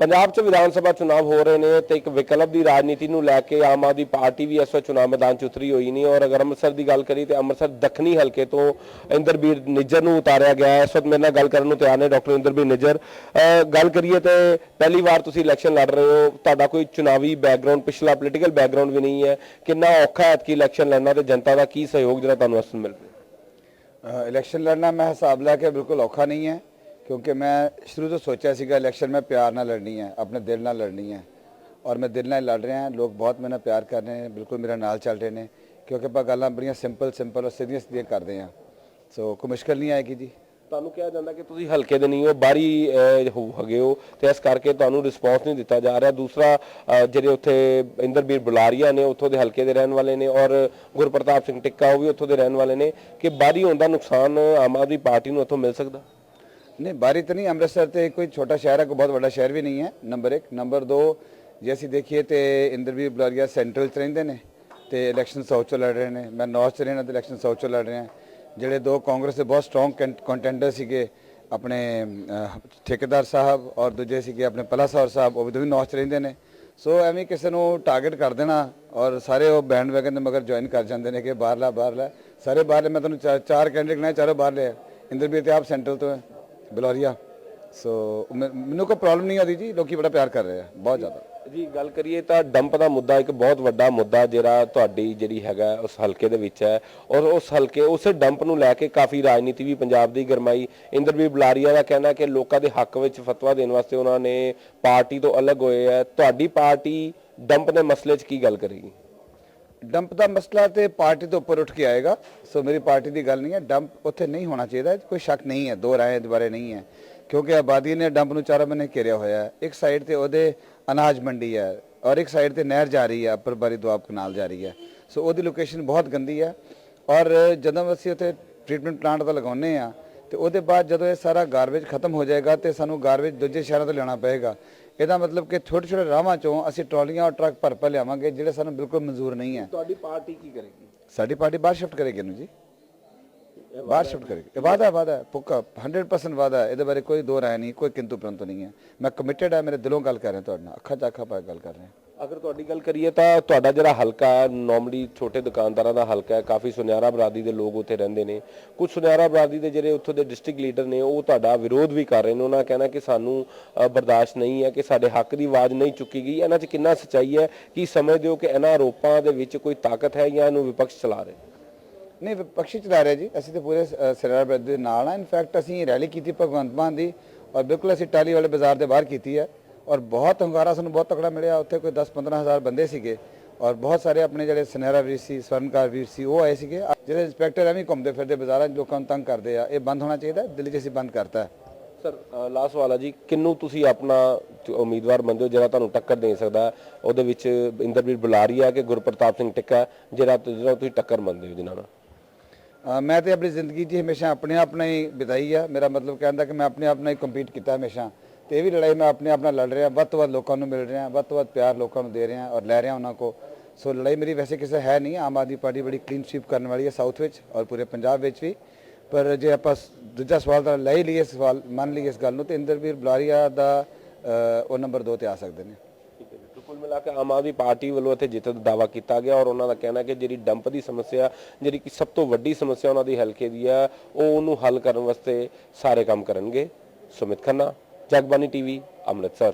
ਪੰਜਾਬ 'ਚ ਵਿਧਾਨ ਸਭਾ ਚੁਣਾਵ ਹੋ ਰਹੇ ਨੇ ਤੇ ਇੱਕ ਵਿਕਲਪ ਦੀ ਰਾਜਨੀਤੀ ਨੂੰ ਲੈ ਕੇ ਆਮ ਆਦਮੀ ਪਾਰਟੀ ਵੀ ਇਸ ਵਾਰ ਚੁਣਾਵ ਮੈਦਾਨ 'ਚ ਉਤਰੀ ਹੋਈ ਨਹੀਂ ਔਰ ਅਗਰ ਅੰਮ੍ਰਿਤਸਰ ਦੀ ਗੱਲ ਕਰੀ ਤੇ ਅੰਮ੍ਰਿਤਸਰ ਦੱਖਣੀ ਹਲਕੇ ਤੋਂ ਇੰਦਰਬੀਰ ਨਿੱਜਰ ਨੂੰ ਉਤਾਰਿਆ ਗਿਆ ਹੈ। ਇਸ ਵਕਤ ਮੇਰੇ ਨਾਲ ਗੱਲ ਕਰਨ ਨੂੰ ਤਿਆਰ ਨੇ ਡਾਕਟਰ ਇੰਦਰਬੀਰ ਨਿੱਜਰ। ਗੱਲ ਕਰੀਏ ਤੇ ਪਹਿਲੀ ਵਾਰ ਤੁਸੀਂ ਇਲੈਕਸ਼ਨ ਲੜ ਰਹੇ ਹੋ, ਤੁਹਾਡਾ ਕੋਈ ਚੁਣਾਵੀ ਬੈਕਗ੍ਰਾਉਂਡ ਪਿਛਲਾ ਪੋਲੀਟੀਕਲ ਬੈਕਗ੍ਰਾਉਂਡ ਵੀ ਨਹੀਂ ਹੈ। ਕਿੰਨਾ ਔਖਾ ਹੈ ਕਿ ਇਲੈਕਸ਼ਨ ਲੜਨਾ ਤੇ ਜਨਤਾ ਦਾ ਕੀ ਸਹਿਯੋਗ ਜਿਹੜਾ ਤੁਹਾਨੂੰ ਅਸਲ ਮਿਲ ਰਿਹਾ? ਇਲੈਕਸ਼ਨ ਲੜਨਾ ਮੈਂ ਹਿਸਾਬ ਲੈ ਕੇ ਬਿਲਕੁਲ ਔਖਾ ਨਹੀਂ ਹੈ। ਕਿਉਂਕਿ ਮੈਂ ਸ਼ੁਰੂ ਤੋਂ ਸੋਚਿਆ ਸੀਗਾ ਇਲੈਕਸ਼ਨ ਮੈਂ ਪਿਆਰ ਨਾਲ ਲੜਨੀ ਹੈ, ਆਪਣੇ ਦਿਲ ਨਾਲ ਲੜਨੀ ਹੈ। ਔਰ ਮੈਂ ਦਿਲ ਨਾਲ ਲੜ ਰਿਹਾ, ਲੋਕ ਬਹੁਤ ਮੇਰੇ ਨਾਲ ਪਿਆਰ ਕਰ ਰਹੇ ਨੇ, ਬਿਲਕੁਲ ਮੇਰੇ ਨਾਲ ਚੱਲ ਰਹੇ ਨੇ, ਕਿਉਂਕਿ ਆਪਾਂ ਗੱਲਾਂ ਬੜੀਆਂ ਸਿੰਪਲ ਸਿੰਪਲ ਔਰ ਸਿੱਧੀਆਂ ਸਿੱਧੀਆਂ ਕਰਦੇ ਹਾਂ। ਸੋ ਕੋਈ ਮੁਸ਼ਕਲ ਨਹੀਂ ਆਏਗੀ ਜੀ। ਤੁਹਾਨੂੰ ਕਿਹਾ ਜਾਂਦਾ ਕਿ ਤੁਸੀਂ ਹਲਕੇ ਦੇ ਨਹੀਂ ਹੋ, ਬਾਹਰੀ ਹੋ ਹੈਗੇ ਹੋ, ਤੇ ਇਸ ਕਰਕੇ ਤੁਹਾਨੂੰ ਰਿਸਪੌਂਸ ਨਹੀਂ ਦਿੱਤਾ ਜਾ ਰਿਹਾ। ਦੂਸਰਾ ਜਿਹੜੇ ਉੱਥੇ ਇੰਦਰਬੀਰ ਬੁਲਾਰੀਆ ਨੇ, ਉੱਥੋਂ ਦੇ ਹਲਕੇ ਦੇ ਰਹਿਣ ਵਾਲੇ ਨੇ, ਔਰ ਗੁਰਪ੍ਰਤਾਪ ਸਿੰਘ ਟਿੱਕਾ, ਉਹ ਵੀ ਉੱਥੋਂ ਦੇ ਰਹਿਣ ਵਾਲੇ ਨੇ, ਕਿ ਬਾਹਰੀ ਹੋਣ ਦਾ ਨੁਕਸਾਨ ਆਮ ਆਦਮੀ ਪਾਰਟੀ ਨੂੰ ਉੱਥੋਂ ਮਿਲ ਸਕਦਾ? ਨਹੀਂ, ਬਾਰੀ ਤਾਂ ਨਹੀਂ, ਅੰਮ੍ਰਿਤਸਰ ਤੇ ਕੋਈ ਛੋਟਾ ਸ਼ਹਿਰ ਹੈ, ਕੋਈ ਬਹੁਤ ਵੱਡਾ ਸ਼ਹਿਰ ਵੀ ਨਹੀਂ ਹੈ, ਨੰਬਰ 1 ਨੰਬਰ 2 ਜੇ ਅਸੀਂ ਦੇਖੀਏ ਤੇ ਇੰਦਰਵੀਰ ਬੁਲਾਰੀਆ ਸੈਂਟਰਲ ਚ ਰਹਿੰਦੇ ਨੇ ਤੇ ਇਲੈਕਸ਼ਨ ਸਾਊਥ ਚੋਂ ਲੜ ਰਹੇ ਨੇ। ਮੈਂ ਨਾਰਥ ਚ ਰਹਿਣਾ ਤੇ ਇਲੈਕਸ਼ਨ ਸਾਊਥ ਚੋਂ ਲੜ ਰਿਹਾ। ਜਿਹੜੇ ਦੋ ਕਾਂਗਰਸ ਦੇ ਬਹੁਤ ਸਟਰੋਂਗ ਕੰਟੈਂਡਰ ਸੀਗੇ, ਆਪਣੇ ਠੇਕੇਦਾਰ ਸਾਹਿਬ ਔਰ ਦੂਜੇ ਸੀਗੇ ਆਪਣੇ ਪਲਾਸੌਰ ਸਾਹਿਬ, ਉਹ ਵੀ ਦੋਵੇਂ ਨਾਰਥ ਚ ਰਹਿੰਦੇ ਨੇ। ਸੋ ਐਵੇਂ ਕਿਸੇ ਨੂੰ ਟਾਰਗੇਟ ਕਰ ਦੇਣਾ ਔਰ ਸਾਰੇ ਉਹ ਬੈਂਡ ਵੈਗਨ ਦੇ ਮਗਰ ਜੁਆਇਨ ਕਰ ਜਾਂਦੇ ਨੇ ਕਿ ਬਾਹਰਲਾ ਬਾਹਰਲਾ। ਸਾਰੇ ਬਾਹਰਲੇ, ਮੈਂ ਤੁਹਾਨੂੰ ਚਾਰ- ਚਾਰ ਕੈਂਡੀਡੇਟ ਨੇ ਚਾਰੋਂ ਬਾਹਰਲੇ ਆ। ਇੰਦਰਬੀਰ ਤੇ ਆਪ ਸੈਂਟਰਲ ਤੋਂ ਹੈ। ਬਲੋਰੀਆ। ਸੋ ਮੈਂ- ਮੈਨੂੰ ਕੋਈ ਪ੍ਰੋਬਲਮ ਨਹੀਂ ਆਦੀ ਜੀ ਲੋਕੀ ਬੜਾ ਪਿਆਰ ਕਰ ਰਹੇ ਆ ਬਹੁਤ ਜ਼ਿਆਦਾ। ਜੀ ਗੱਲ ਕਰੀਏ ਤਾਂ ਡੰਪ ਦਾ ਮੁੱਦਾ ਇੱਕ ਬਹੁਤ ਵੱਡਾ ਮੁੱਦਾ ਜਿਹੜਾ ਤੁਹਾਡੀ ਜਿਹੜੀ ਹੈਗਾ ਉਸ ਹਲਕੇ ਦੇ ਵਿੱਚ ਹੈ। ਔਰ ਉਸ ਹਲਕੇ ਉਸ ਡੰਪ ਨੂੰ ਲੈ ਕੇ ਕਾਫੀ ਰਾਜਨੀਤੀ ਵੀ ਪੰਜਾਬ ਦੀ ਗਰਮਾਈ। ਇੰਦਰਵੀਰ ਬੁਲਾਰੀਆ ਦਾ ਕਹਿਣਾ ਕਿ ਲੋਕਾਂ ਦੇ ਹੱਕ ਵਿੱਚ ਫਤਵਾ ਦੇਣ ਵਾਸਤੇ ਉਹਨਾਂ ਨੇ ਪਾਰਟੀ ਤੋਂ ਅਲੱਗ ਹੋਏ ਹੈ ਤੁਹਾਡੀ ਪਾਰਟੀ ਡੰਪ ਦੇ ਮਸਲੇ 'ਚ ਕੀ ਗੱਲ ਕਰੇਗੀ ਡੰਪ ਦਾ ਮਸਲਾ ਤੇ ਪਾਰਟੀ ਤੋਂ ਉੱਪਰ ਉੱਠ ਕੇ ਆਏਗਾ। ਸੋ ਮੇਰੀ ਪਾਰਟੀ ਦੀ ਗੱਲ ਨਹੀਂ ਹੈ। ਡੰਪ ਉੱਥੇ ਨਹੀਂ ਹੋਣਾ ਚਾਹੀਦਾ। ਕੋਈ ਸ਼ੱਕ ਨਹੀਂ ਹੈ। ਦੋ ਰਾਏ ਦੁਬਾਰੇ ਨਹੀਂ ਹੈ। ਕਿਉਂਕਿ ਆਬਾਦੀ ਨੇ ਡੰਪ ਨੂੰ ਚਾਰਾਂ ਮਹੀਨੇ ਘੇਰਿਆ ਹੋਇਆ ਹੈ। ਇੱਕ ਸਾਈਡ ਤੇ ਉਹਦੇ ਅਨਾਜ ਮੰਡੀ ਹੈ ਔਰ ਇੱਕ ਸਾਈਡ ਤੇ ਨਹਿਰ ਜਾ ਰਹੀ ਹੈ। ਉੱਪਰ ਬਾਰੀ ਦੁਆਬ ਕਨਾਲ ਜਾ ਰਹੀ ਹੈ। ਸੋ ਉਹਦੀ ਲੋਕੇਸ਼ਨ ਬਹੁਤ ਗੰਦੀ ਹੈ। ਔਰ ਜਦੋਂ ਅਸੀਂ ਉੱਥੇ ਟ੍ਰੀਟਮੈਂਟ ਪਲਾਂਟ ਦਾ ਲਗਾਉਨੇ ਆ ਤੇ ਉਹਦੇ ਬਾਅਦ ਜਦੋਂ ਇਹ ਸਾਰਾ ਗਾਰਬੇਜ ਖਤਮ ਹੋ ਜਾਏਗਾ, ਤੇ ਸਾਨੂੰ ਗਾਰਬੇਜ ਦੂਜੇ ਸ਼ਹਿਰਾਂ ਤੋਂ ਲੈਣਾ ਪਏਗਾ। ਇਹਦਾ ਮਤਲਬ ਕਿ ਛੋਟੇ ਛੋਟੇ ਰਾਹਾਂ ਚੋਂ ਅਸੀਂ ਟਰਾਲੀਆਂ ਔਰ ਟਰੱਕ ਭਰ ਭਰ ਲਿਆਵਾਂਗੇ ਜਿਹੜੇ ਸਾਨੂੰ ਬਿਲਕੁਲ ਮਨਜ਼ੂਰ ਨਹੀਂ ਹੈ। ਤੁਹਾਡੀ ਪਾਰਟੀ ਕੀ ਕਰੇਗੀ? ਸਾਡੀ ਪਾਰਟੀ ਬਾਹਰ ਸ਼ਿਫਟ ਕਰੇਗੀ ਨੂੰ ਜੀ। ਬਾਹਰ ਸ਼ਿਫਟ ਕਰੇਗੀ। ਇਹ ਵਾਦਾ ਵਾਦਾ ਹੈ, ਪੱਕਾ 100% ਵਾਦਾ ਇਹਦੇ ਬਾਰੇ ਕੋਈ ਦੋ ਰਾਏ ਨਹੀਂ ਕੋਈ ਕਿੰਤੂ ਪ੍ਰੰਤੂ ਨਹੀਂ ਹੈ। ਮੈਂ ਕਮਿਟਡ ਹੈ ਮੇਰੇ ਦਿਲੋਂ ਗੱਲ ਕਰ ਰਿਹਾ ਤੁਹਾਡੇ ਨਾਲ। ਅੱਖਾਂ 'ਚ ਅੱਖਾਂ ਪਾ ਕੇ ਗੱਲ ਕਰ ਰਿਹਾ। ਅਗਰ ਤੁਹਾਡੀ ਗੱਲ ਕਰੀਏ ਤਾਂ ਤੁਹਾਡਾ ਜਿਹੜਾ ਹਲਕਾ ਹੈ ਨਾਰਮਲੀ ਛੋਟੇ ਦੁਕਾਨਦਾਰਾਂ ਦਾ ਹਲਕਾ ਹੈ, ਕਾਫੀ ਸੁਨਿਆਰਾ ਬਰਾਦਰੀ ਦੇ ਲੋਕ ਉੱਥੇ ਰਹਿੰਦੇ ਨੇ। ਕੁਝ ਸੁਨਿਆਰਾ ਬਰਾਦਰੀ ਦੇ ਜਿਹੜੇ ਉੱਥੋਂ ਦੇ ਡਿਸਟ੍ਰਿਕਟ ਲੀਡਰ ਨੇ, ਉਹ ਤੁਹਾਡਾ ਵਿਰੋਧ ਵੀ ਕਰ ਰਹੇ ਨੇ। ਉਹਨਾਂ ਦਾ ਕਹਿਣਾ ਕਿ ਸਾਨੂੰ ਬਰਦਾਸ਼ਤ ਨਹੀਂ ਹੈ ਕਿ ਸਾਡੇ ਹੱਕ ਦੀ ਆਵਾਜ਼ ਨਹੀਂ ਚੁੱਕੀ ਗਈ। ਇਹਨਾਂ 'ਚ ਕਿੰਨਾ ਸੱਚਾਈ ਹੈ ਕੀ ਸਮਝਦੇ ਹੋ ਕਿ ਇਹਨਾਂ ਆਰੋਪਾਂ ਦੇ ਵਿੱਚ ਕੋਈ ਤਾਕਤ ਹੈ ਜਾਂ ਇਹਨੂੰ ਵਿਪਕਸ਼ ਚਲਾ ਰਹੇ? ਨਹੀਂ, ਵਿਪਕਸ਼ੀ ਚਲਾ ਰਿਹਾ ਜੀ। ਅਸੀਂ ਤੇ ਪੂਰੇ ਸਿਰਾਰ ਬਰਦ ਦੇ ਨਾਲ ਆ ਇਨਫੈਕਟ ਅਸੀਂ ਰੈਲੀ ਕੀਤੀ ਭਗਵੰਤ ਮਾਨ ਦੀ ਔਰ ਬਿਲਕੁਲ ਅਸੀਂ ਟਾਲੀ ਵਾਲੇ ਬਾਜ਼ਾਰ ਦੇ ਬਾਹਰ ਕੀਤੀ ਹੈ। ਔਰ ਬਹੁਤ ਹੰਗਾਰਾ ਸਾਨੂੰ ਬਹੁਤ ਤਕੜਾ ਮਿਲਿਆ। ਉੱਥੇ ਕੋਈ 10-15 ਹਜ਼ਾਰ ਬੰਦੇ ਸੀਗੇ ਔਰ ਬਹੁਤ ਸਾਰੇ ਆਪਣੇ ਜਿਹੜੇ ਸੁਨਹਿਰਾ ਵੀਰ ਸੀ ਸਵਰਨਕਾਰ ਵੀਰ ਸੀ ਉਹ ਆਏ ਸੀਗੇ। ਜਿਹੜੇ ਇੰਸਪੈਕਟਰ ਐਵੇਂ ਘੁੰਮਦੇ ਫਿਰਦੇ ਬਾਜ਼ਾਰਾਂ 'ਚ ਲੋਕਾਂ ਨੂੰ ਤੰਗ ਕਰਦੇ ਆ। ਇਹ ਬੰਦ ਹੋਣਾ ਚਾਹੀਦਾ ਦਿੱਲੀ 'ਚ ਅਸੀਂ ਬੰਦ ਕਰਤਾ। ਸਰ ਲਾਸਟ ਸਵਾਲ ਹੈ ਜੀ ਕਿੰਨੂੰ ਤੁਸੀਂ ਆਪਣਾ ਉਮੀਦਵਾਰ ਮੰਨਦੇ ਹੋ ਜਿਹੜਾ ਤੁਹਾਨੂੰ ਟੱਕਰ ਦੇ ਸਕਦਾ? ਉਹਦੇ ਵਿੱਚ ਇੰਦਰਵੀਰ ਬੁਲਾਰੀਆ ਕਿ ਗੁਰਪ੍ਰਤਾਪ ਸਿੰਘ ਟਿੱਕਾ ਜਿਹੜਾ ਜਿਹੜਾ ਤੁਸੀਂ ਟੱਕਰ ਮੰਨਦੇ ਹੋ ਜਿਨ੍ਹਾਂ ਨਾਲ? ਮੈਂ ਤੇ ਆਪਣੀ ਜ਼ਿੰਦਗੀ 'ਚ ਹਮੇਸ਼ਾ ਆਪਣੇ ਆਪ ਨਾਲ ਹੀ ਬਿਤਾਈ ਆ। ਮੇਰਾ ਮਤਲਬ ਕਹਿੰਦਾ ਕਿ ਮੈਂ ਆਪਣੇ ਆਪ ਨਾਲ ਹੀ ਕੰਪੀਟ ਕੀਤਾ ਹਮੇਸ਼ਾ। ਤੇ ਇਹ ਵੀ ਲੜਾਈ ਮੈਂ ਆਪਣੇ ਆਪ ਨਾਲ ਲੜ ਰਿਹਾ, ਵੱਧ ਤੋਂ ਵੱਧ ਲੋਕਾਂ ਨੂੰ ਮਿਲ ਰਿਹਾ, ਵੱਧ ਤੋਂ ਵੱਧ ਪਿਆਰ ਲੋਕਾਂ ਨੂੰ ਦੇ ਰਿਹਾ ਔਰ ਲੈ ਰਿਹਾ ਉਹਨਾਂ ਕੋ ਸੋ ਲੜਾਈ ਮੇਰੀ ਵੈਸੇ ਕਿਸੇ ਹੈ ਨਹੀਂ, ਆਮ ਆਦਮੀ ਪਾਰਟੀ ਬੜੀ ਕਲੀਨ ਸਵੀਪ ਕਰਨ ਵਾਲੀ ਹੈ ਸਾਊਥ ਵਿੱਚ ਔਰ ਪੂਰੇ ਪੰਜਾਬ ਵਿੱਚ ਵੀ। ਪਰ ਜੇ ਆਪਾਂ ਦੂਜਾ ਸਵਾਲ ਦਾ ਲੈ ਹੀ ਲਈਏ ਸਵਾਲ, ਮੰਨ ਲਈਏ ਇਸ ਗੱਲ ਨੂੰ, ਤੇ ਇੰਦਰਵੀਰ ਬੁਲਾਰੀਆ ਦਾ ਉਹ ਨੰਬਰ 2 ਤੇ ਆ ਸਕਦੇ ਨੇ। ਠੀਕ ਹੈ ਜੀ ਤੇ ਕੁੱਲ ਮਿਲਾ ਕੇ ਆਮ ਆਦਮੀ ਪਾਰਟੀ ਵੱਲੋਂ ਇੱਥੇ ਜਿੱਤ ਦਾ ਦਾਵਾ ਕੀਤਾ ਗਿਆ ਔਰ ਉਹਨਾਂ ਦਾ ਕਹਿਣਾ ਕਿ ਜਿਹੜੀ ਡੰਪ ਦੀ ਸਮੱਸਿਆ, ਜਿਹੜੀ ਕਿ ਸਭ ਤੋਂ ਵੱਡੀ ਸਮੱਸਿਆ ਉਹਨਾਂ ਦੀ ਹਲਕੇ ਦੀ ਆ ਉਹ ਉਹਨੂੰ ਹੱਲ ਕਰਨ ਵਾਸਤੇ ਸਾਰੇ ਕੰਮ ਕਰਨਗੇ। ਸੁਮਿਤ ਖੰਨਾ ਜਗਬਾਨੀ ਟੀਵੀ ਅੰਮ੍ਰਿਤਸਰ।